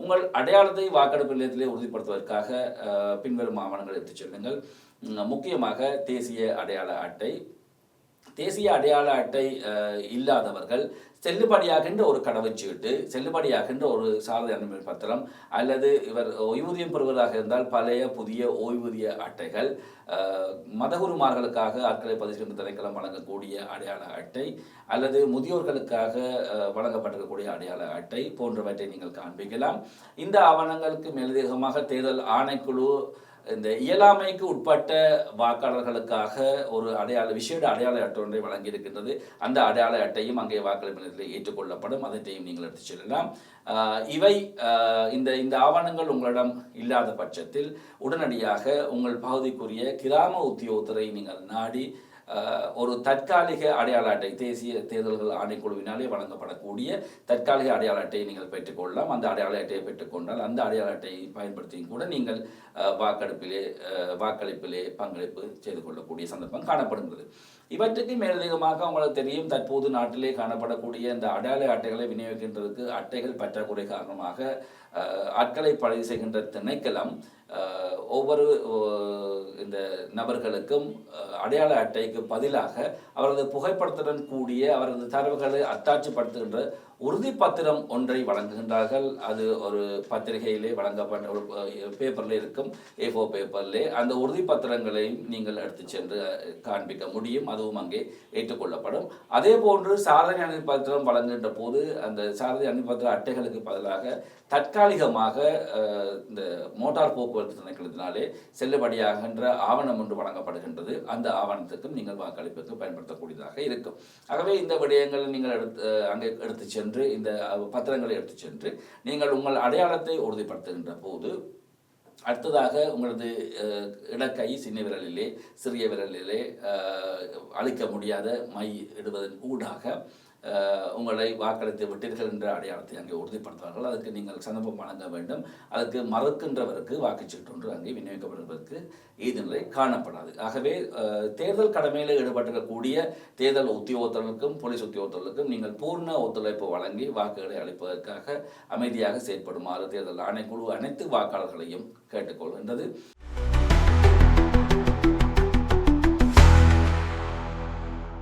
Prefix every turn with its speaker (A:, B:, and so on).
A: உங்கள் அடையாளத்தை வாக்கெடுப்பு நிலையத்திலே உறுதிப்படுத்துவதற்காக அஹ், பின்வரும் ஆவணங்களை எடுத்துச் செல்லுங்கள். முக்கியமாக தேசிய அடையாள அட்டை தேசிய அடையாள அட்டை இல்லாதவர்கள் செல்லுபடியாகின்ற ஒரு கடவுச்சீட்டு செல்லுபடியாகின்ற ஒரு சாரதி அனுமதி பத்திரம் அல்லது இவர் ஓய்வூதியம் பெறுவதாக இருந்தால் பழைய புதிய ஓய்வூதிய அட்டைகள் மதகுருமார்களுக்காக ஆட்களை பதிவு திரைக்களம் வழங்கக்கூடிய அடையாள அட்டை அல்லது முதியோர்களுக்காக வழங்கப்பட்டிருக்கக்கூடிய அடையாள அட்டை போன்றவற்றை நீங்கள் காண்பிக்கலாம். இந்த ஆவணங்களுக்கு மேலதிகமாக தேர்தல் ஆணைக்குழு இந்த இயலாமைக்கு உட்பட்ட வாக்காளர்களுக்காக ஒரு அடையாள விசேட அடையாள அட்டை ஒன்றை வழங்கியிருக்கின்றது. அந்த அடையாள அட்டையும் அங்கே வாக்களிப்பு நிலையத்தில் ஏற்றுக்கொள்ளப்படும். அதற்றையும் நீங்கள் எடுத்துச் செல்லலாம். இவை இந்த இந்த ஆவணங்கள் உங்களிடம் இல்லாத பட்சத்தில் உடனடியாக உங்கள் பகுதிக்குரிய கிராம உத்தியோகத்தரை நீங்கள் நாடி ஒரு தற்காலிக அடையாள அட்டை தேசிய தேர்தல்கள் ஆணைக்குழுவினாலே வழங்கப்படக்கூடிய தற்காலிக அடையாள அட்டையை நீங்கள் பெற்றுக்கொள்ளலாம். அந்த அடையாள அட்டையை பெற்றுக்கொண்டால் அந்த அடையாள அட்டையை பயன்படுத்தியும் கூட நீங்கள் வாக்கெடுப்பிலே வாக்களிப்பிலே பங்களிப்பு செய்து கொள்ளக்கூடிய சந்தர்ப்பம் காணப்படுகிறது. இவற்றுக்கு மேலதிகமாக உங்களுக்கு தெரியும் தற்போது நாட்டிலே காணப்படக்கூடிய இந்த அடையாள அட்டைகளை விநியோகிக்கின்றதுக்கு அட்டைகள் பற்றாக்குறை காரணமாக ஆட்களை பதிவு செய்கின்ற திணைக்களம் ஒவ்வொரு நபர்களுக்கும் அடையாள அட்டைக்கு பதிலாக அவரது புகைப்படத்துடன் கூடிய அவரது தரவுகளை அத்தாட்சிப்படுத்துகின்ற உறுதிப்பத்திரம் ஒன்றை வழங்குகின்றார்கள். அது ஒரு பத்திரிகையிலே வழங்கப்பட்ட ஒரு பேப்பரில் இருக்கும். ஏ ஃபோர் பேப்பரிலே அந்த உறுதிப்பத்திரங்களையும் நீங்கள் எடுத்து சென்று காண்பிக்க முடியும். அதுவும் அங்கே ஏற்றுக்கொள்ளப்படும். அதே போன்று சாரதி அனுப்பத்திரம் வழங்குகின்ற போது அந்த சாரதி அனுப்பத்திர அட்டைகளுக்கு பதிலாக தற்காலிகமாக இந்த மோட்டார் போக்குவரத்து திணைக்களத்தினாலே செல்லுபடியாகின்ற ஆவணம் ஒன்று வழங்கப்படுகின்றது. அந்த ஆவணத்துக்கும் நீங்கள் வாக்களிப்புக்கு பயன்படுத்தக்கூடியதாக இருக்கும். ஆகவே இந்த விடயங்களை நீங்கள் எடுத்து அங்கே எடுத்து சென்று இந்த பத்திரங்களை எடுத்து சென்று நீங்கள் உங்கள் அடையாளத்தை உறுதிப்படுத்துகின்ற போது அடுத்ததாக உங்களது அஹ், இடக்கை சின்ன விரலிலே சிறிய விரலிலே அழிக்க முடியாத மை இடுவதன் ஊடாக உங்களை வாக்களித்து விட்டீர்கள் என்ற அடையாளத்தை அங்கே உறுதிப்படுத்துவார்கள். அதுக்கு நீங்கள் சந்தர்ப்பம் வழங்க வேண்டும். அதுக்கு மறுக்கின்றவருக்கு வாக்குச்சீட்டு ஒன்று அங்கே விநியோகிக்கப்படுவதற்கு ஈதுநிலை காணப்படாது. ஆகவே தேர்தல் கடமையில் ஈடுபட்டிருக்கக்கூடிய தேர்தல் உத்தியோகத்தர்களுக்கும் போலீஸ் உத்தியோகத்தர்களுக்கும் நீங்கள் பூர்ண ஒத்துழைப்பு வழங்கி வாக்குகளை அளிப்பதற்காக அமைதியாக செயற்படுமாறு தேர்தல் ஆணைக்குழு அனைத்து வாக்காளர்களையும் கேட்டுக்கொள்கின்றது.